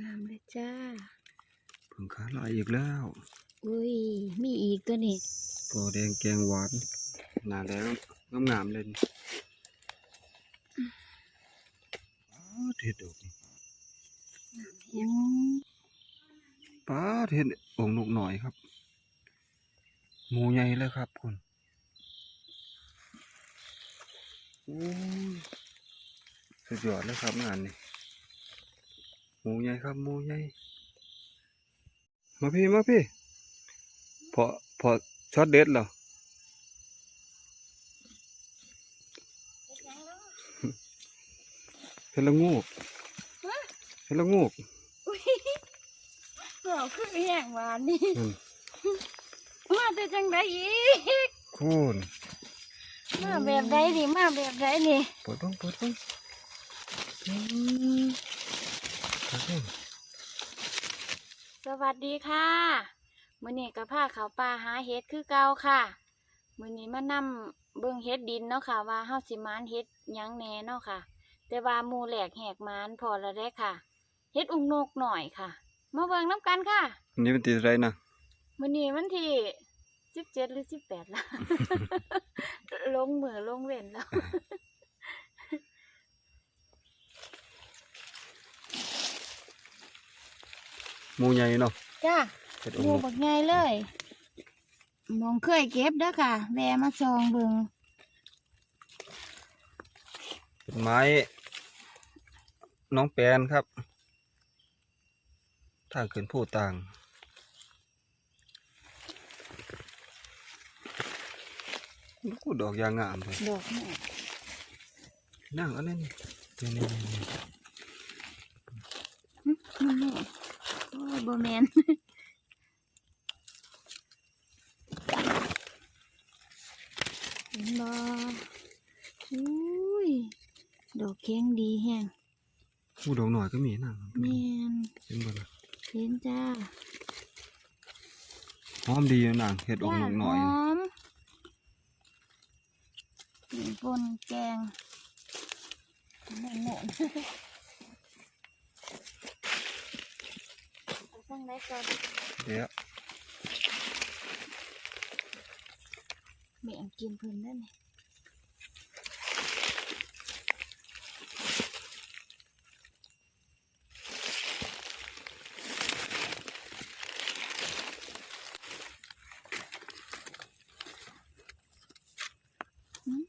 งามเลยจ้าผึ่งขาลายอีกแล้ว อุ้ย มีอีกตัวนี้ปอแดงแกงหวานหนาแล้วงามๆเลยนี่อ้าวเห็ดดอกนี่อืมป้าดเห็ดองค์นกหน่อยครับหมูใหญ่เลยครับคุณโอ้ยสุดยอดเลยครับงานนี่ห มูใหญ่ครับหมูใหญ่มาพี่มาพี่ พอพอช็อตเด็ดเหรอเห็นละงูกเห็นละงูกเราคือแห้งหวานนี่อืมาแต่จังไดอีกคูนมาแบบใดนี่มาแบบใดนี่เปิดบ้างเปิดบ้างอืมเปิดบ้าง สวัสดีค่ะมื้อนี้ก็พาเขาป่าหาเห็ดคือเก่าค่ะมื้อนี้มานำเบิ่งเห็ดดินเนาะค่ะ ว่าเฮาสิมานเห็ดหยังแหน่เนาะค่ะ แต่ว่าหมู่แหลกแหกมานพอแล้วได้ค่ะเฮ็ดอุ้งนกหน่อยค่ะ มาเบิ่งน้ำกันค่ะอันนี้มันติดอะไรนะมื้อนี้วันที่สิบเจ็ดหรือสิบแปดละลงมือลงเว้นแล้ว มูใหญ่เนาะจ้าเห็ดหองมูค์นกบักใหญ่เลยมองเคยเก็บเด้อค่ะแวะมาซองเบิ่งเป็นไม้ น้องแปนครับทางขึ้นผู้ต่าง ลูกดอกยางงามเลยดอกแม่นั่งเอันนี้นี่นี่นี่นี่หึมันแม่ โอ้ยบ่แมนเห็นบ่อุ้ยดอกแข็งดีแฮงผู้ดอกหน่อยก็มีนั่งแม่นเห็นบ่ล่ะเห็นจ้าหอมดีนะนางเห็ดองค์นกหน่อยหนี่อมนี่ปนแกงแม่นหม เอาข้างไหนก่อนเดี๋ยวแม่งกินเพิ่นได้ไหมอืม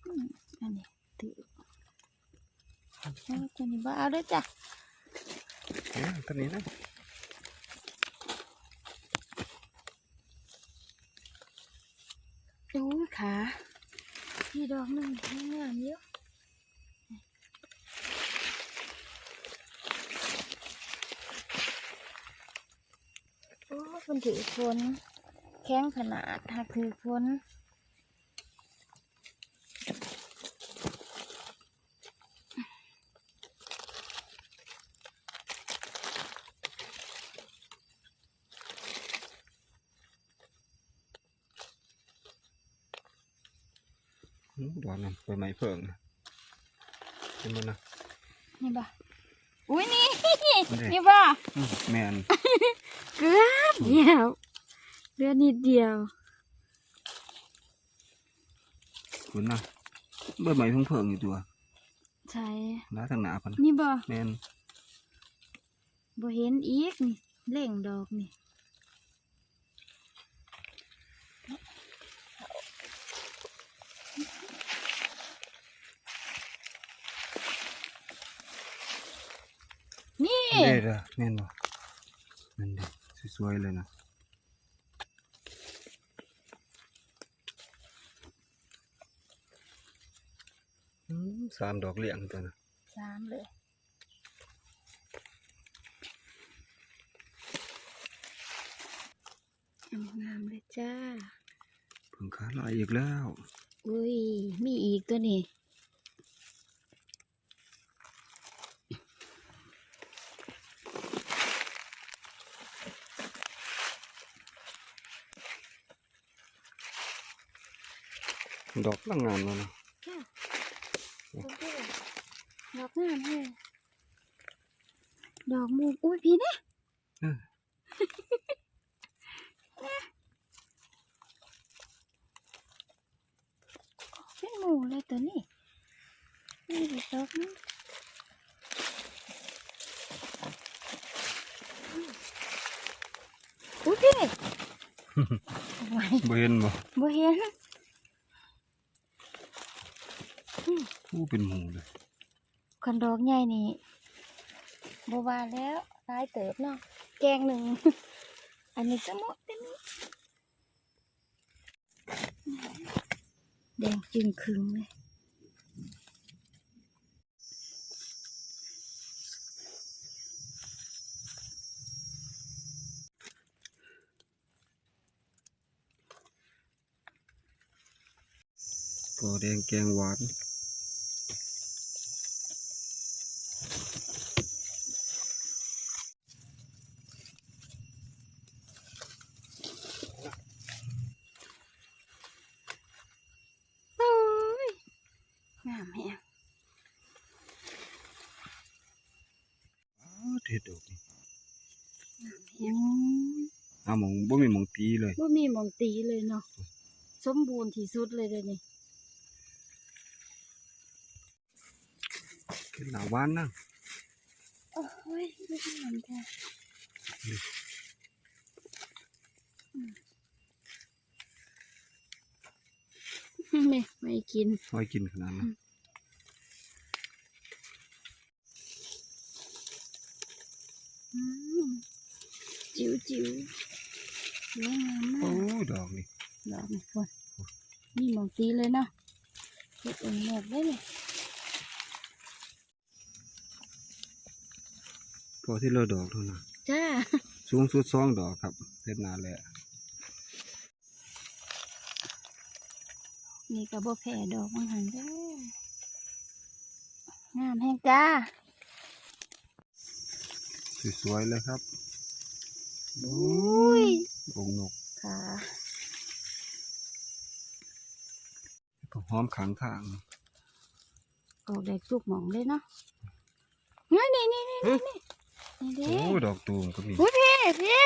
อันนี้ถือเอาตัวนี้บ่เอาเด้วยจ้ะเดี๋ยวตัวนี้นะ โอ้ยขาพี่ดอกหนึงงามเยอะโอ้ ยมันถือฝนแข็งขนาดหากถือฝน Ừ, อืมดอกนั่นใบไม้เพิ่งนะเห็นบ่นะนี่บ่อุ้ยนี่มันเด้นี่บ่อืมแมนเกือบเดียว เหลือนิดเดียวคุณนะใบไม้เพิ่งเพิ่งอยู่ตัว ใช่ล้าทางหนาพันนี่บ่แมนบ่เห็นอีกนี่เล่งดอกนี่นี่เด้อเด้อแมนบ่นั่นเด้สวยๆเลยนะอืม สามดอกเหลี่ยงตัวนะสามเลยงามเลยจ้าเพิ่งขาลายอีกแล้ว อุ้ย มีอีกตัวนี่ดอกตั้งงานแล้วนะค่ะโอเค ดอกงามเลยดอกมูกอุ้ยพี่เนี่ยเออเป็นหมูเลยตัวนี้นี่ดีดอกนะอุ้ยพี่ไหวบ่เห็นบ่บ่เห็น อู้เป็นหมูเลยคนดอกใหญ่นี่บ่ว่าแล้วตายเติบเนาะแกงหนึ่ง อันนี้ก็หมดเต็มแดงจึงครึงเลยปอแดงแกงหวาน โอ้ยงามแฮง อ้าวเด็ดดอกนี่ แฮง อ้าวหมองบ่มีหมองตีเลย บ่มีหมองตีเลยเนาะสมบูรณ์ ที่สุดเลยเดี๋ยวนี้เป็นหนาหวานนั่งโอ้ยไม่ทำแท้ไม่ไม่กินไว้กินขนาดนั้นอืมจิ๋วจิ๋วสวยงามมาโอ้กดอกนี่ดอกนี่คน นี่หมองตีเลยเนาะเก็บเองหมดเลยเนี่ยพอที่เราดอกเท่านั้นจ้าสูงสุดสองดอกครับเสร็จนานแล้วนี่ก็บ่แผ่ดอกมันหันเด้องามแห้งจ้า สวยๆเลยครับโอ้อุ้ยองค์นกค่ะ ก็หอมขังทางออกแดกจุกหมองเลยเนาะนี่นี่นี่นี่นี่นี่นี่เด้โอ้ดอกตูมก็มีอุ้ยพี่พี่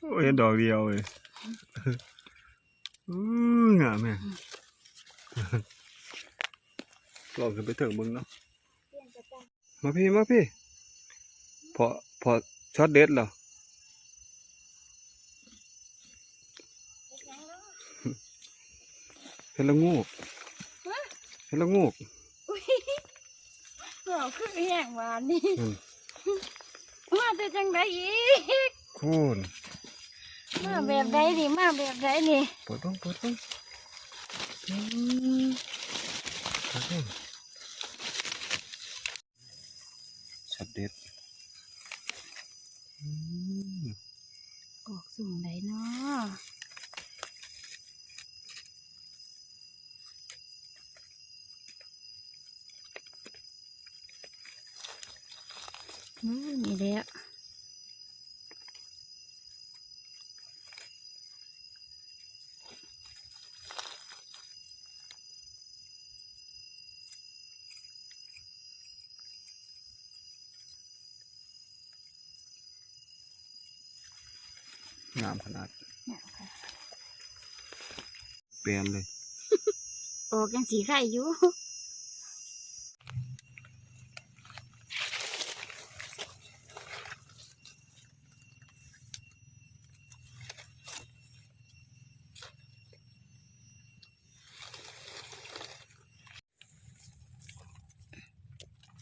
โอ้ยเห็นดอกเดียวเลยอื้องามแม่ลองขึ้นไปเถิงมึงเนาะมาพี่มาพี่พอพอช็อตเด็ดเหรอ เห็นละงูกเห็นละงูกอุ้ยดอกคือแห้งหวานนี่อืมมาแต่จังไดอีกโคูนมาแบบใดนี่มาแบบใดนี่เปิดบ้างเปิดบ้างอืมเปิดบ้างช็อตเด็ดอืม ออกสูงไดเนาะอืมนี่แหละ งามขนาดเนี่ยค่ะเปลี่ยนเลยออกยังสีไข่อยู่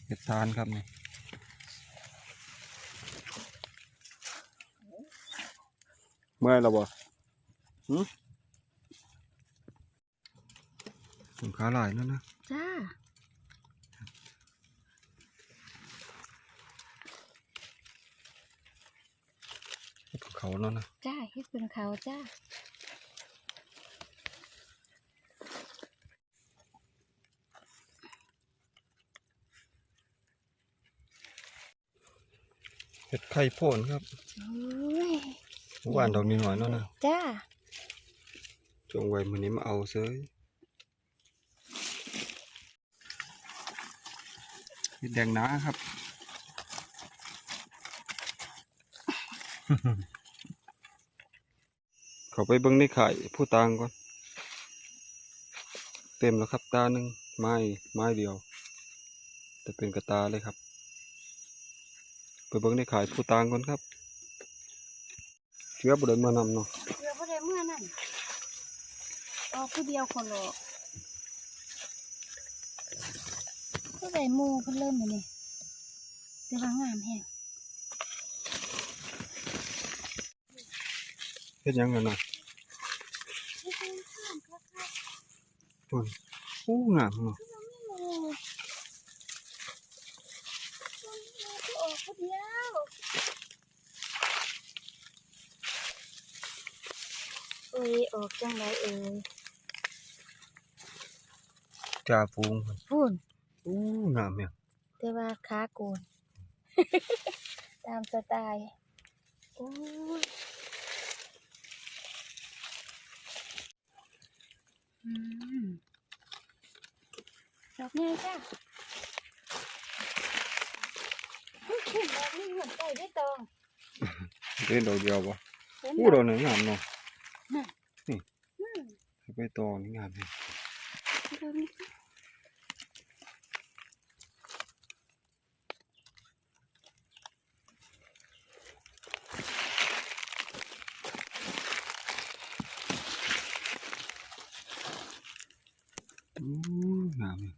เห็ดทานครับนี่ มื่อยแล้วบ่หืมผมขาหลายแล้วนะ จ้าเฮ็ดเขาแล้วนะ จ้าเฮ็ดเป็นเขาจ้า เห็ดไข่โพ่นครับ โอ้ย หวานดอกนิดหน่อยแล้วนะจ้าจงไว้มื้อนี้มาเอาเซยเห็ดแดงหนาครับเขาไปเบิ่งในไข่ผู้ตางก่อน เต็มแล้วครับตาหนึ่งไม้ไม้เดียว แต่เป็นกระตาเลยครับ ไปเบิ่งในไข่ผู้ตางก่อนครับ เชื้อบ่ได้มานำเนาะเดี๋ยวบ่ได้เมื่อนั่นออกผู้เดียวคนละก็ได้หมูเพิ่นเริ่มแล้วนี่แต่ว่างามแฮงเฮ็ดหยังกันน่ะพุ่นอู้งามเนาะ ออกผู้เดียวเอ้ยออกจังไดเอ่ยจ่าฟูงพุ่นพุ่นอู้งามเนี่ยแต่ว่าขาโกน ตามสไตล์โอ้ยอืมดอกไงจ้ะอุ๊ยขึ้นดอกนี้เหมือนไก่ได้ตอง เล่นดอกเดียวบ่เห็นอู้ดดออกกหนึ่งงามเนาะอืม ไปตอนี่งามเนี่ยอกนี้อู้งามเนี่ย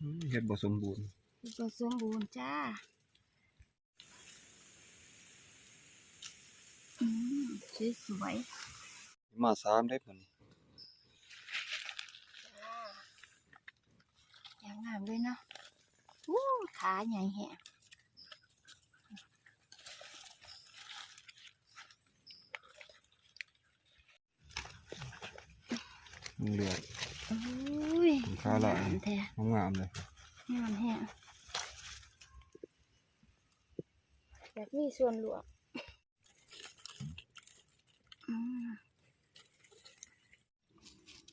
อืมเฮ็ดบ่สมบูรณ์ก็สมบูรณ์จ้า อืมสวยๆมาสามได้ผลจ้าอย่างงามเลยเนาะวู้ขาใหญ่แฮะเหลือดโอ้ยขาหลายงามแท้งามเลยงามแฮะแบบมีส่วนหลวงอืม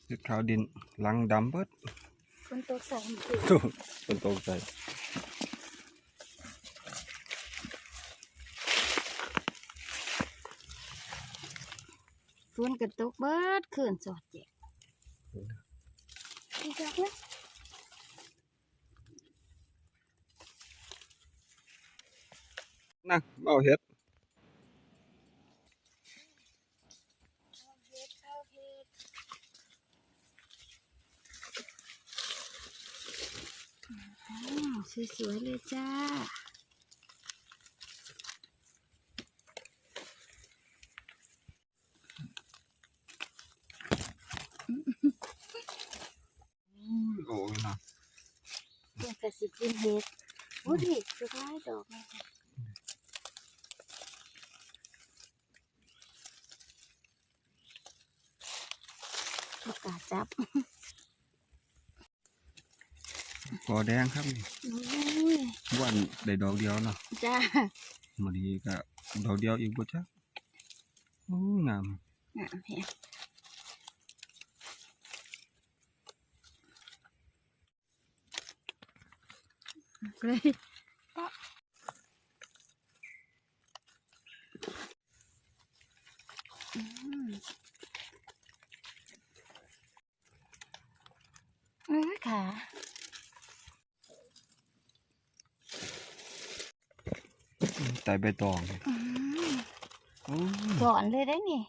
เฮ็ดขาวดินหลังดำเบิดคนตกใส่หมดเลยเป็นตกใจฝนกระตกเบิดคืนสอดเจ็บดีจังเลยนะเอาเฮ็ด อ้าว สวยๆเลยจ้า โอ้ยนะเพื่อกระสิกินเห็ดโอ้ดิสุดท้ายดอกเลยค่ะโอกาสจับ กอแดงครับนี่อุ้ยวันได้ดอกเดียวเนาะจ้ามื้อนี้ก็ดอกเดียวอีกบ่จ๊ะโอ้งามงามแฮะเลยปะอืมเอ้ยค่ะ ไต่ใบตองนี่อืมโอ้สอนเลยได้นี่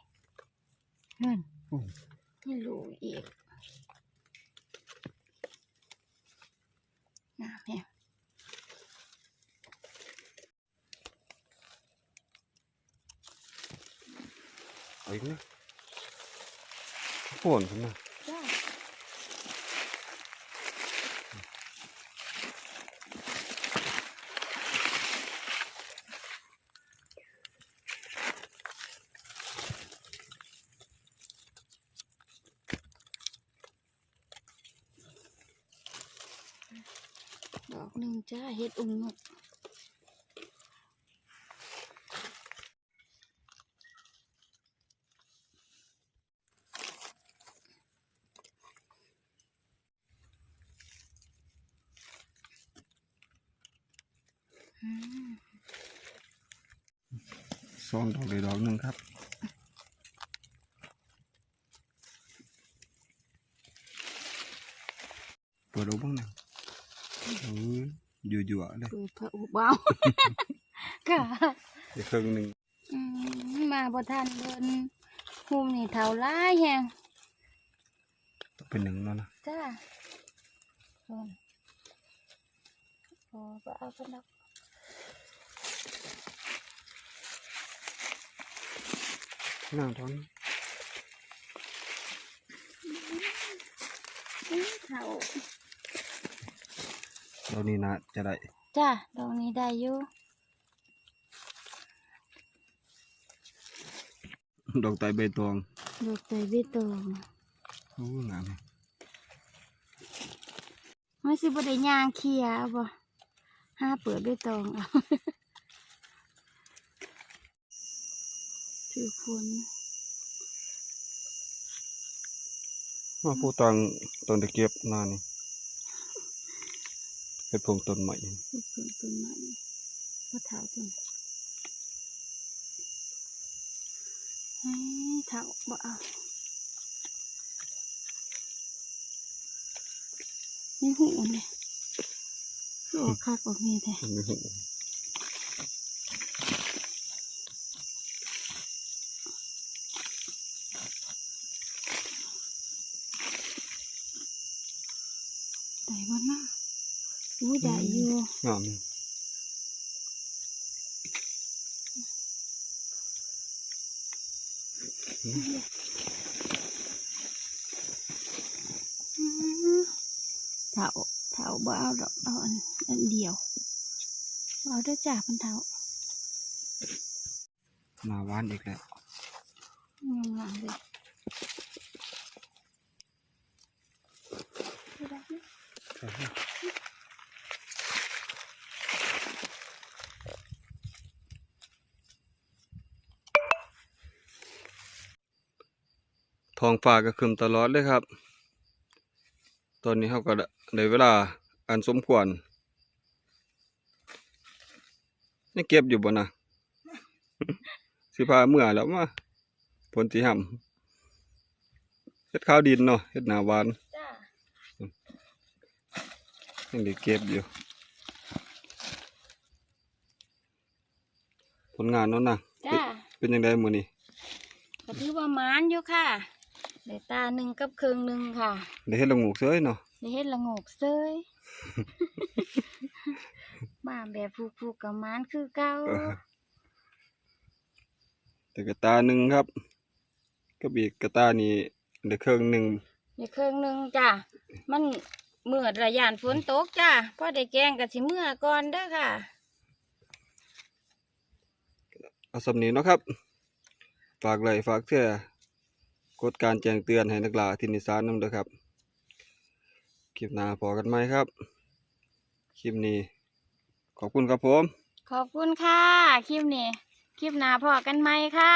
เงินโอ้ไม่รู้อีกนะเนี่ยเอาอีกนะโผล่ขึ้นมา นึ่งจ้าเห็ดอุ่งนกซองดอกเลยดอกหนึ่งครับเปิดดูบ้างหนึ่ง อออยู่ๆเลยเปิดพระอุบเอาค่ะเดี๋ยวครึ่งหนึ่งอืมมาบ่ทันเพิ่นหูมนี่เท่าหลายแฮงเป็นหนึ่งแล้วนะจ้าเพิ่นโอ้บ่เอาเพิ่นดอกนั่งท้องอื้อเท่า เรานี่นะจะได้จ้าดอกนี้ได้อยู่ดอกไตรใบตองดอกเตยบิตองโอ้งามมันสิบ่ได้ย่างเคียเอาบ่ห้าเปิดด้วยตองเอาถือฝนมาผู้ตังต้นตะเกียบหน้านี่ เป็นพงต้นใหม่ถือฝนต้นไม้บ่เท่าต้นเฮ้ยเท่าบ่เอานี่หูเนี่ยคือออกคักออกนี่แท้ไม่หูได้บ่นะอู้ ได้อยู่งามนี่อื้อเท่าเท่าบ่เอาดอกเอาอันอันเดียวบ่เอาเด้อจ้าเพันเท่าหน้าหวานอีกแล้วงามๆเลยได้ไหม ทองฟ้าก็ขึ้นตลอดเลยครับ ตอนนี้เขาก็ได้เวลาอันสมควร นี่เก็บอยู่บ่นะสิพาเมื่อแล้วมาผลสีห่ำเฮ็ดข้าวดินเนาะเฮ็ดหนาหวานจ้ายังได้เก็บอยู่ ผลงานเนาะนะจ้าเป็นยังไงมื้อนี้ก็ถือว่าหมานอยู่ค่ะ ได้ตาหนึ่งกับครึ่งหนึ่งค่ะได้เฮ็ดละงูกเซยเนาะได้เฮ็ดละโงกเซยมาแบบฟูกๆกับหมานคือเก่าเออแต่กระตาหนึ่งครับก็บีกกระตานี่ได้เครื่องหนึ่งได้ครึ่งหนึ่งจ้ามันเมื่อระยานฝนตกจ้าพอได้แกงก็สิเมื่อก่อนเด้อค่ะเอาสำนี้เนาะครับ ฝากไลค์ฝากแชร์ กดการแจ้งเตือนให้นักล่าที่นิสานนำเด้อครับ คลิปหน้าพอกันไหมครับ คลิปนี้ ขอบคุณครับผม ขอบคุณค่ะ คลิปนี้ คลิปหน้าพอกันไหมค่ะ